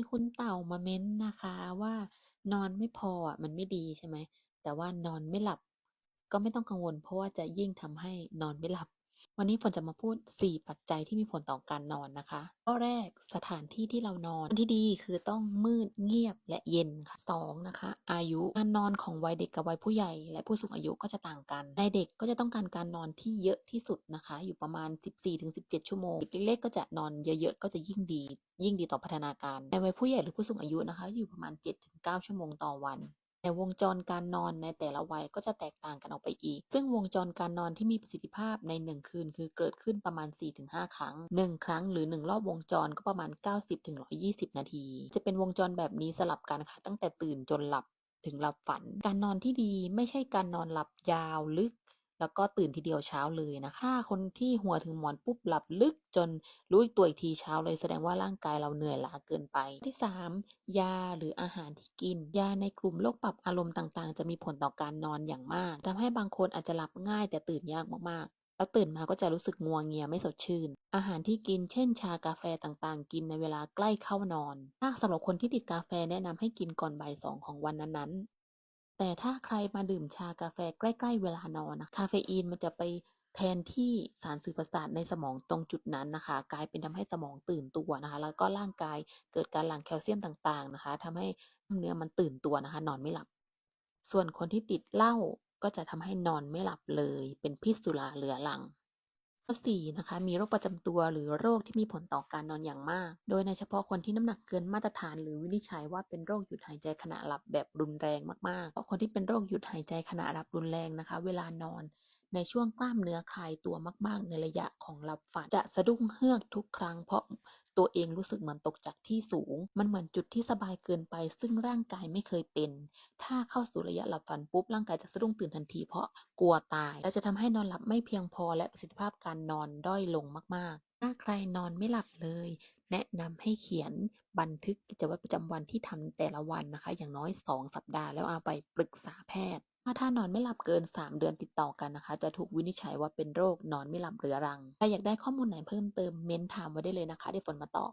มีคุณเต่ามาเม้นต์นะคะว่า นอนไม่พออะมันไม่ดีใช่ไหม แต่ว่านอนไม่หลับก็ไม่ต้องกังวล เพราะว่าจะยิ่งทำให้นอนไม่หลับ วันนี้ฝนจะมาพูด 4 ปัจจัยที่มีผลต่อการนอนนะคะ ข้อแรกสถานที่ที่เรานอนที่ดีคือต้องมืดเงียบและเย็นค่ะ2นะคะ อายุการนอนของวัยเด็กกับวัยผู้ใหญ่ และผู้สูงอายุก็จะต่างกันในเด็กก็จะต้องการการนอนที่เยอะที่สุดนะคะ อยู่ประมาณ 14-17 ชั่วโมงเด็กเล็กๆก็จะนอนเยอะๆก็จะยิ่งดี ยิ่งดีต่อพัฒนาการในวัยผู้ใหญ่หรือผู้สูงอายุนะคะ อยู่ประมาณ 7-9 ชั่วโมงต่อวัน แต่วงจรการนอนในแต่ละวัยก็จะแตกต่างกันออกไปอีก ซึ่งวงจรการนอนที่มีประสิทธิภาพใน 1 คืน คือเกิดขึ้นประมาณ 4-5 ครั้ง 1 ครั้งหรือ 1 รอบวงจรก็ประมาณ 90-120 นาที จะเป็นวงจรแบบนี้สลับกันค่ะ ตั้งแต่ตื่นจนหลับถึงหลับฝัน การนอนที่ดีไม่ใช่การนอนหลับยาวลึก แล้วก็ตื่นทีเดียวเช้าเลยนะคะ คนที่หัวถึงหมอนปุ๊บหลับลึกจนรู้ตัวอีกทีเช้าเลยแสดงว่าร่างกายเราเหนื่อยล้าเกินไป ที่ 3 ยาหรืออาหารที่กิน ยาในกลุ่มโรคปรับอารมณ์ต่างๆ จะมีผลต่อการนอนอย่างมากทำให้บางคนอาจจะหลับง่ายแต่ตื่นยากมากๆ แล้วตื่นมาก็จะรู้สึกงัวงเงียไม่สดชื่น อาหารที่กินเช่น ชากาแฟต่างๆ กินในเวลาใกล้เข้านอนถ้าสำหรับคนที่ติดกาแฟแนะนำให้กินก่อนบ่าย2ของวันนั้นๆ แต่ถ้าใครมาดื่มชากาแฟใกล้ๆเวลานอนนะคาเฟอีนมันจะไปแทนที่สารสื่อประสาทในสมองตรงจุดนั้นนะคะ กลายเป็นทำให้สมองตื่นตัวนะคะ แล้วก็ร่างกายเกิดการหลั่งแคลเซียมต่างๆนะคะทำให้เนื้อมันตื่นตัวนะคะ นอนไม่หลับ ส่วนคนที่ติดเหล้าก็จะทำให้นอนไม่หลับเลย เป็นพิษสุราเรื้อรัง 4นะคะมีโรคประจำตัวหรือโรคที่มีผลต่อการนอนอย่างมาก โดยในเฉพาะคนที่น้ำหนักเกินมาตรฐาน หรือวินิจฉัยว่าเป็นโรคหยุดหายใจขณะหลับแบบรุนแรงมากๆเพราะคนที่เป็นโรคหยุดหายใจขณะหลับรุนแรงนะคะ เวลานอนในช่วงกล้ามเนื้อคลายตัวมาก ๆ ในระยะของหลับฝัน จะสะดุ้งเฮือกทุกครั้งเพราะ ตัวเองรู้สึกเหมือนตกจากที่สูง มันเหมือนจุดที่สบายเกินไป ซึ่งร่างกายไม่เคยเป็น ถ้าเข้าสู่ระยะหลับฝันปุ๊บร่างกายจะสะดุ้งตื่นทันทีเพราะกลัวตาย และจะทำให้นอนหลับไม่เพียงพอและประสิทธิภาพการนอนด้อยลงมาก ๆ ถ้าใครนอนไม่หลับเลยแนะนำให้เขียนบันทึกกิจวัตรประจำวันที่ทำแต่ละวันนะคะ อย่างน้อย 2 สัปดาห์แล้วเอาไปปรึกษาแพทย์ ถ้าท่านอนไม่หลับเกิน3เดือนติดต่อกันนะคะ จะถูกวินิจฉัยว่าเป็นโรคนอนไม่หลับเรื้อรัง ใครอยากได้ข้อมูลไหนเพิ่มเติม เม้นต์ถามไว้ได้เลยนะคะ เดี๋ยวฝนมาตอบ